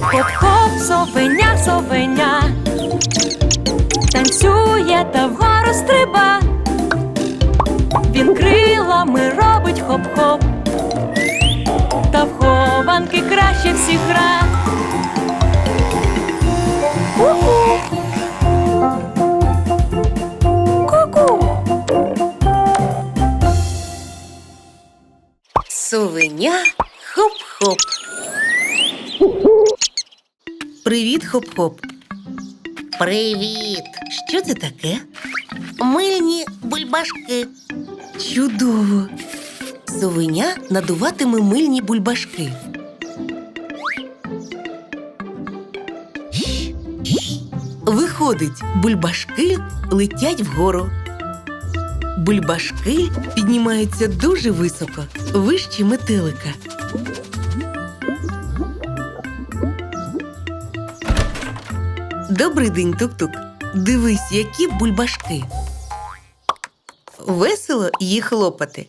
Хоп-хоп, совеня, совеня. Танцює та вгору стриба. Він крилами робить хоп-хоп. Та в хованки краще всіх гра. Ку-ку. Совеня хоп-хоп. Привіт, хоп-хоп. Привіт! Що це таке? Мильні бульбашки. Чудово. Совеня надуватиме мильні бульбашки. Виходить, бульбашки летять вгору. Бульбашки піднімаються дуже високо, вище метелика. Добрий день, тук-тук. Дивись, які бульбашки. Весело їх лопати.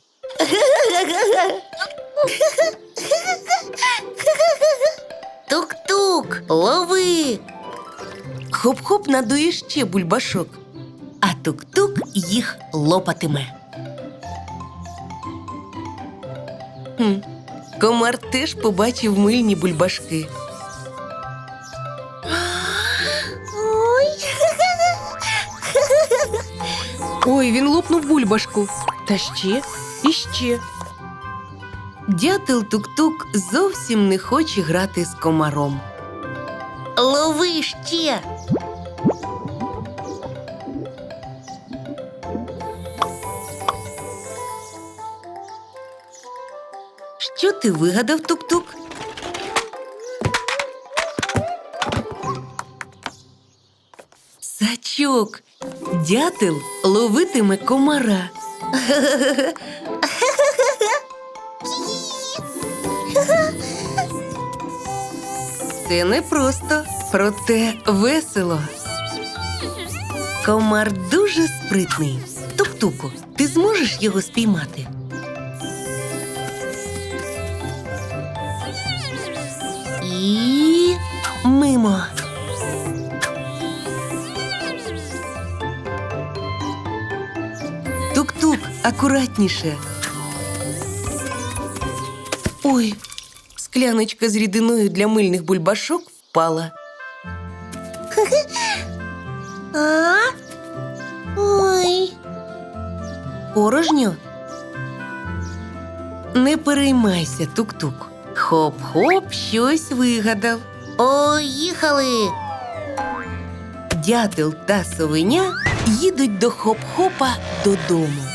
Тук-тук, лови. Хоп-хоп надує ще бульбашок, а тук-тук їх лопатиме. Хм. Комар теж побачив мильні бульбашки. Ой, він лопнув бульбашку. Та ще і ще. Дятел тук-тук зовсім не хоче грати з комаром. Лови ще. Що ти вигадав, тук-тук? Сачок. Дятел ловитиме комара. Це не просто, проте весело. Комар дуже спритний. Тук-туку, ти зможеш його спіймати? І мимо. Тук-тук, акуратніше. Ой, скляночка з рідиною для мильних бульбашок впала. А? Ой. Порожньо. Не переймайся, тук-тук. Хоп-хоп, щось вигадав. Поїхали. Дятел та совеня їдуть до хоп-хопа додому.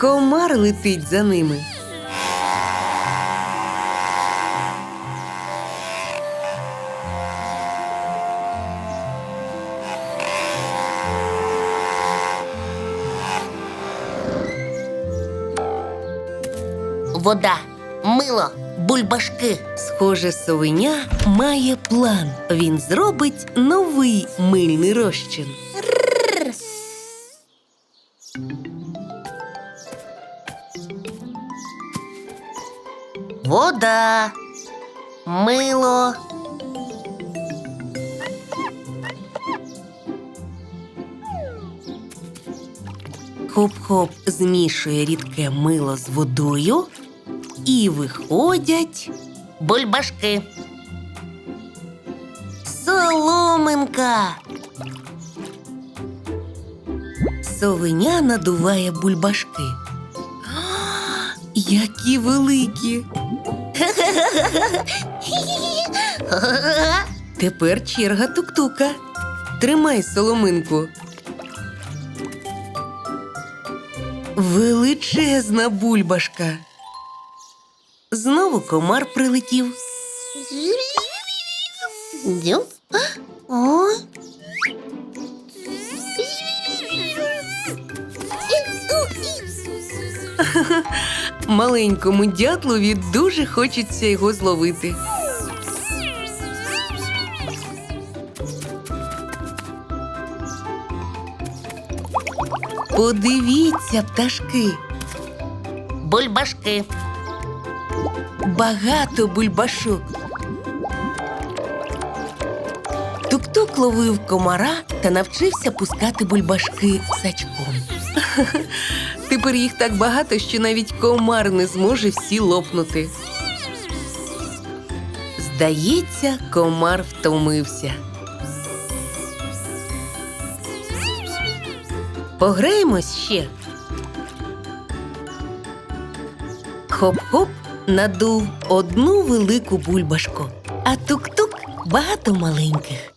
Комар летить за ними. Вода, мило, бульбашки. Схоже, совеня має план. Він зробить новий мильний розчин. Вода, мило. Хоп-хоп змішує рідке мило з водою і виходять. Бульбашки. Соломинка. Совеня надуває бульбашки. Які великі! Тепер черга тук-тука. Тримай соломинку. Величезна бульбашка. Знову комар прилетів. О. Маленькому дятлові дуже хочеться його зловити. Подивіться, пташки. Бульбашки. багато бульбашок. Тук-тук ловив комара та навчився пускати бульбашки сачком. Тепер їх так багато, що навіть комар не зможе всі лопнути. Здається, комар втомився. Пограємось ще. Хоп-хоп надув одну велику бульбашку, а тук-тук багато маленьких.